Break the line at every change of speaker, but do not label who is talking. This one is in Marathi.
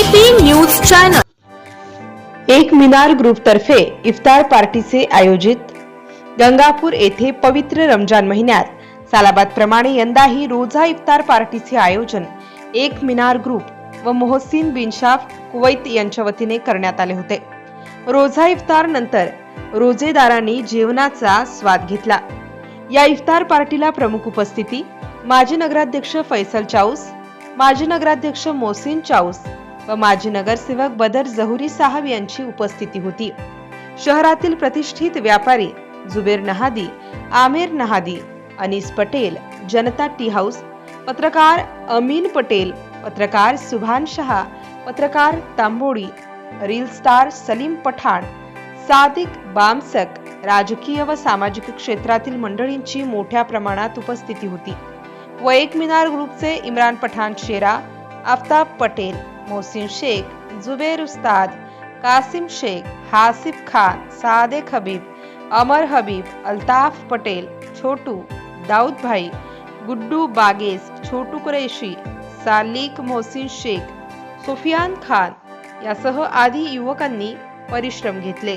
एबीपी न्यूज चॅनल
एक मिनार ग्रुपतर्फे इफ्तार पार्टीचे आयोजित गंगापूर येथे पवित्र रमजान महिन्यात सालाबादप्रमाणे यंदाही रोजा इफ्तार पार्टीचे आयोजन एक मिनार ग्रुप व मोहसिन बिनशाफ कुवैत यांच्या वतीने करण्यात आले होते. रोजा इफ्तार नंतर रोजेदारांनी जेवणाचा स्वाद घेतला. या इफ्तार पार्टीला प्रमुख उपस्थिती माजी नगराध्यक्ष फैसल चाऊस माजी नगराध्यक्ष मोहसिन चाऊस व माजी नगरसेवक बदर जहुरी साहब यांची उपस्थिती होती. शहरातील प्रतिष्ठित व्यापारी जुबेर नहादी आमिर नहादी अनिस पटेल जनता टी हाऊस पत्रकार अमीन पटेल पत्रकार सुभान शहा पत्रकार तांबोडी रील स्टार सलीम पठाण सादिक बामसक राजकीय व सामाजिक क्षेत्रातील मंडळींची मोठ्या प्रमाणात उपस्थिती होती. व एक मिनार ग्रुपचे इम्रान पठाण शेरा आफ्ताब पटेल मोहसिन शेख जुबेर उस्ताद कासिम शेख हासिफ खान सादेक हबीब अमर हबीब अल्ताफ पटेल छोटू दाऊद भाई गुड्डू बागेस छोटू कुरेशी सालिक मोहसिन शेख सुफियान खान यासह आदी युवकांनी परिश्रम घेतले.